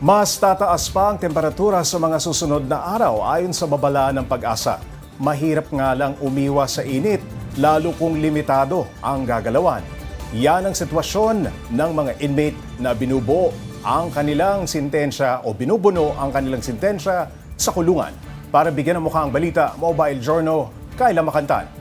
Mas tataas pa ang temperatura sa mga susunod na araw ayon sa babala ng pag-asa. Mahirap nga lang umiwas sa init, lalo kung limitado ang gagalawan. Yan ang sitwasyon ng mga inmate na binubuo ang kanilang sintensya o binubuno ang kanilang sintensya sa kulungan. Para bigyan ng mukha ang balita, Mobile Journal, Kayla Makantan.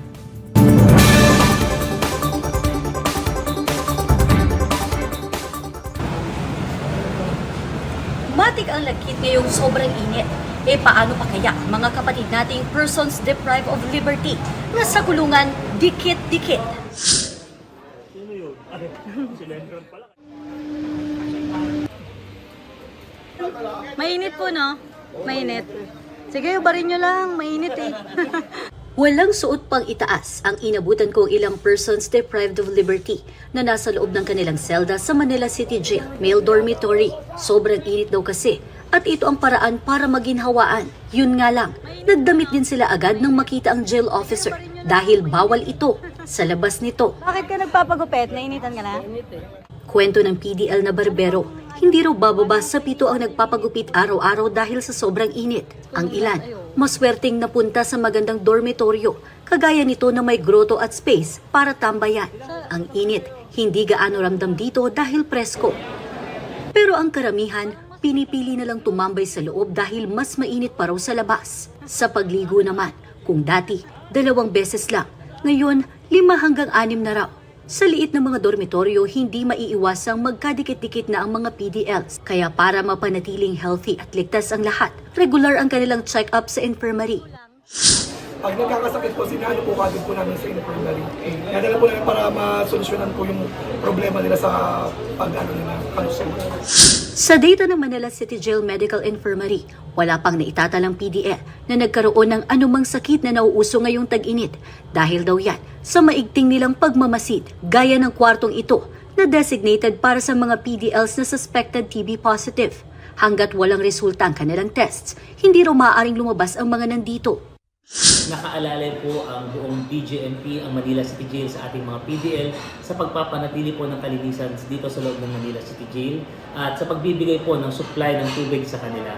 Matik ang lagkit ngayong sobrang init. E paano pa kaya mga kapatid nating persons deprived of liberty na sa kulungan dikit-dikit? Mainit po, no? Mainit. Sige, ubarin nyo lang. Mainit eh. Walang suot pang itaas ang inabutan kong ilang persons deprived of liberty na nasa loob ng kanilang selda sa Manila City Jail, male dormitory. Sobrang init daw kasi at ito ang paraan para maginhawaan. Yun nga lang, nagdamit din sila agad nang makita ang jail officer dahil bawal ito sa labas nito. Bakit ka nagpapagupit? Nainitan ka na? Kwento ng PDL na barbero, hindi raw bababa sa pito ang nagpapagupit araw-araw dahil sa sobrang init. Ang ilan, maswerteng napunta sa magandang dormitoryo, kagaya nito na may grotto at space para tambayan. Ang init, hindi gaano ramdam dito dahil presko. Pero ang karamihan, pinipili na lang tumambay sa loob dahil mas mainit pa raw sa labas. Sa pagligo naman, kung dati, dalawang beses lang, ngayon, lima hanggang anim na raw. Sa liit ng mga dormitoryo, hindi maiiwasang magkadikit-dikit na ang mga PDLs. Kaya para mapanatiling healthy at ligtas ang lahat, regular ang kanilang check-up sa infirmary. Pag nagkakasakit po, sinalo po kagad po namin sa infirmary. Nadala po namin para masolusyonan po yung problema nila sa pag ano nila, kalusugan. Sa data ng Manila City Jail Medical Infirmary, wala pang naitatalang PDL na nagkaroon ng anumang sakit na nauuso ngayong tag-init dahil daw yan sa maigting nilang pagmamasid gaya ng kwartong ito na designated para sa mga PDLs na suspected TB positive. Hanggat walang resulta ang kanilang tests, hindi raw maaaring lumabas ang mga nandito. Nakaalalay po ang buong DGMP, ang Manila City Jail sa ating mga PDL sa pagpapanatili po ng kalinisan dito sa loob ng Manila City Jail at sa pagbibigay po ng supply ng tubig sa kanila.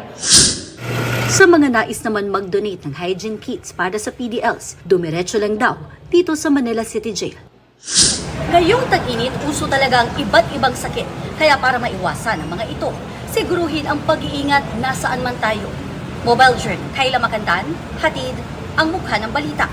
Sa mga nais naman mag-donate ng hygiene kits para sa PDLs, dumiretso lang daw dito sa Manila City Jail. Ngayong tag-init, uso talaga ang iba't ibang sakit. Kaya para maiwasan ang mga ito, siguruhin ang pag-iingat nasaan man tayo. Mobile Journal, Kayla Makandan, hatid ang mukha ng balita.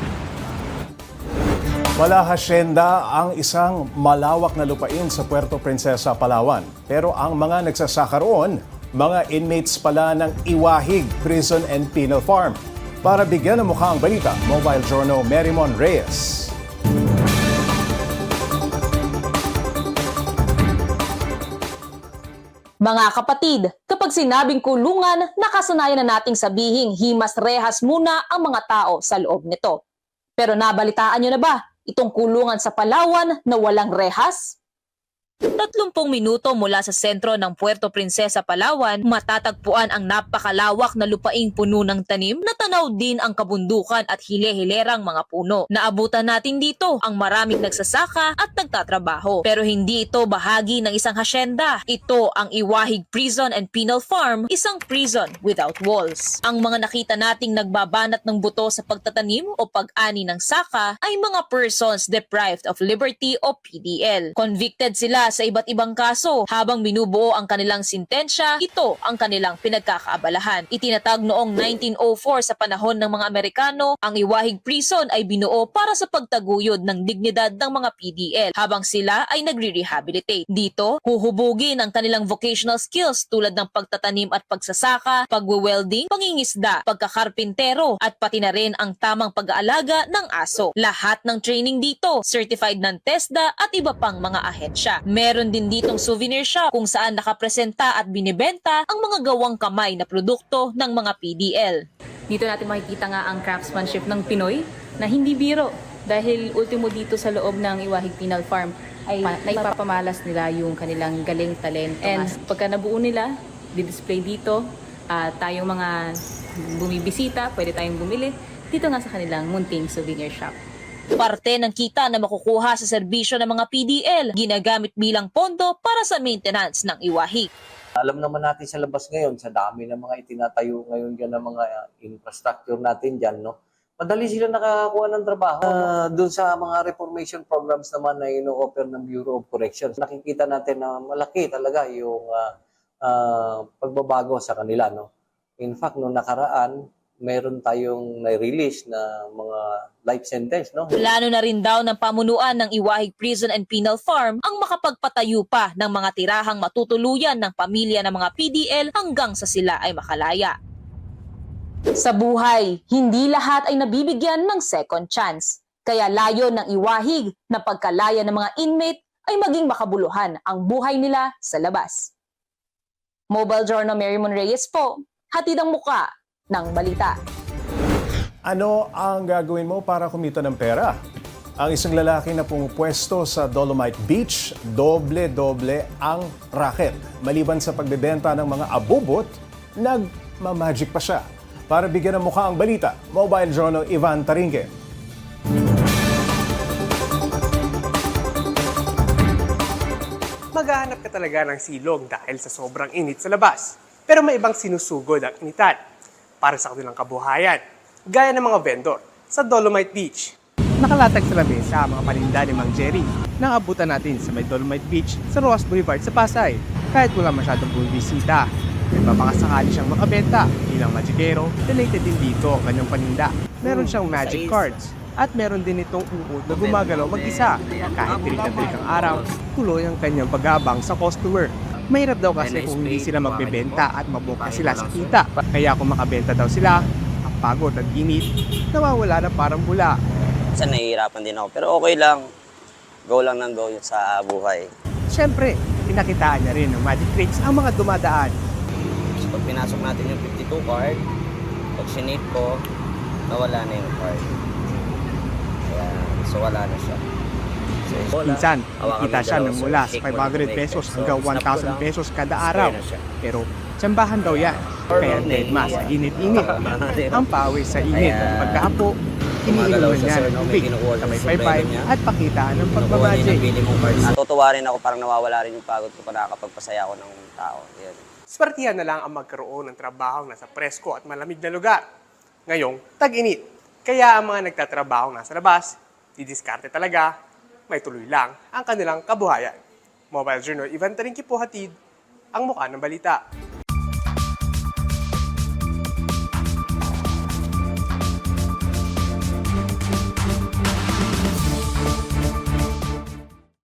Wala hasyenda ang isang malawak na lupain sa Puerto Princesa, Palawan. Pero ang mga nagsasaka roon, mga inmates pala ng Iwahig Prison and Penal Farm. Para bigyan ng mukha ang balita, Mobile Journal Merimon Reyes. Mga kapatid, kapag sinabing kulungan, nakasanayan na nating sabihing himas rehas muna ang mga tao sa loob nito. Pero nabalitaan nyo na ba itong kulungan sa Palawan na walang rehas? 30 minuto mula sa sentro ng Puerto Princesa, Palawan, matatagpuan ang napakalawak na lupaing puno ng tanim na tanaw din ang kabundukan at hile-hilerang mga puno. Naabutan natin dito ang maraming nagsasaka at nagtatrabaho. Pero hindi ito bahagi ng isang hasyenda. Ito ang Iwahig Prison and Penal Farm, isang prison without walls. Ang mga nakita nating nagbabanat ng buto sa pagtatanim o pag-ani ng saka ay mga persons deprived of liberty o PDL. Convicted sila sa iba't ibang kaso. Habang binubuo ang kanilang sintensya, ito ang kanilang pinagkakaabalahan. Itinatag noong 1904 sa panahon ng mga Amerikano, ang Iwahig Prison ay binuo para sa pagtaguyod ng dignidad ng mga PDL habang sila ay nagre-rehabilitate. Dito, huhubugin ang kanilang vocational skills tulad ng pagtatanim at pagsasaka, pagwe-welding, pangingisda, pagkakarpintero at pati na rin ang tamang pag-aalaga ng aso. Lahat ng training dito, certified ng TESDA at iba pang mga ahensya. Meron din ditong souvenir shop kung saan nakapresenta at binibenta ang mga gawang kamay na produkto ng mga PDL. Dito natin makikita nga ang craftsmanship ng Pinoy na hindi biro dahil ultimo dito sa loob ng Iwahig Penal Farm ay naipapamalas nila yung kanilang galing talento. And pagka nabuo nila, di-display dito, at tayong mga bumibisita, pwede tayong bumili dito nga sa kanilang munting souvenir shop. Parte ng kita na makukuha sa serbisyo ng mga PDL ginagamit bilang pondo para sa maintenance ng iwahig. Alam naman natin sa labas ngayon, sa dami ng mga itinatayo ngayon dyan ng mga uh, infrastructure natin dyan, no? Madali sila nakakakuha ng trabaho. Uh, doon sa mga reformation programs naman na ino-offer ng Bureau of Corrections, nakikita natin na malaki talaga yung uh, uh, pagbabago sa kanila, no? In fact, nung nakaraan, meron tayong na-release na mga life sentence, no? Plano na rin daw ng pamunuan ng Iwahig Prison and Penal Farm ang makapagpatayo pa ng mga tirahang matutuluyan ng pamilya ng mga PDL hanggang sa sila ay makalaya. Sa buhay, hindi lahat ay nabibigyan ng second chance. Kaya layo ng Iwahig na pagkalaya ng mga inmate ay maging makabuluhan ang buhay nila sa labas. Mobile Journal Mary Mon Reyes po, hatid ang muka ng balita. Ano ang gagawin mo para kumita ng pera? Ang isang lalaki na pumupwesto sa Dolomite Beach, doble-doble ang racket. Maliban sa pagbebenta ng mga abubot, nagmamagic pa siya. Para bigyan ng mukha ang balita, Mobile Journal Ivan Taringe. maghahanap ka talaga ng silog dahil sa sobrang init sa labas. Pero may ibang sinusugod ang initan para sa kanilang kabuhayan, gaya ng mga vendor sa Dolomite Beach. Nakalatag sa lamesa ang mga paninda ni Mang Jerry nang abutan natin sa may Dolomite Beach sa Roas Boulevard sa Pasay. Kahit wala masyadong bumisita, nagpapakasakali siyang makabenta bilang magikero, related din dito ang kanyang paninda. Meron siyang magic cards at meron din itong uod na gumagalaw mag-isa. Kahit tirik na tirik ang araw, tuloy ang kanyang pag-abang sa customer. Mahirap daw kasi kung hindi sila magbebenta at mabuka sila sa kita. Kaya kung makabenta daw sila, ang pagod at init, nawawala na parang bula. Minsan nahihirapan din ako. Pero okay lang. Go lang ng go yun sa buhay. Siyempre, pinakitaan niya rin ng magic tricks ang mga dumadaan. So pag pinasok natin yung 52 card, pag sinate ko, nawala na yung card. Kaya, so wala na siya. Minsan, kita siya ng mula sa shake mo lang 500 to pesos hanggang So, snap ko 1,000 lang, pesos kada araw. Pero tsambahan daw yan. Kaya dead ma sa init-init. Ang pawis sa init ng gumagalaw iniinom niya ng tubig, siya, may niya. at pakitaan ng cards. Natutuwa rin ako, parang nawawala rin yung pagod ko pa nakakapagpasaya ako ng tao. Yan. Swertihan na lang ang magkaroon ng trabaho nasa presko at malamig na lugar. Ngayong, tag-init. Kaya ang mga nagtatrabaho nasa labas, didiskarte talaga, may tuloy lang ang kanilang kabuhayan. Mobile Journal, Ivan Tarinki po hatid, ang mukha ng balita.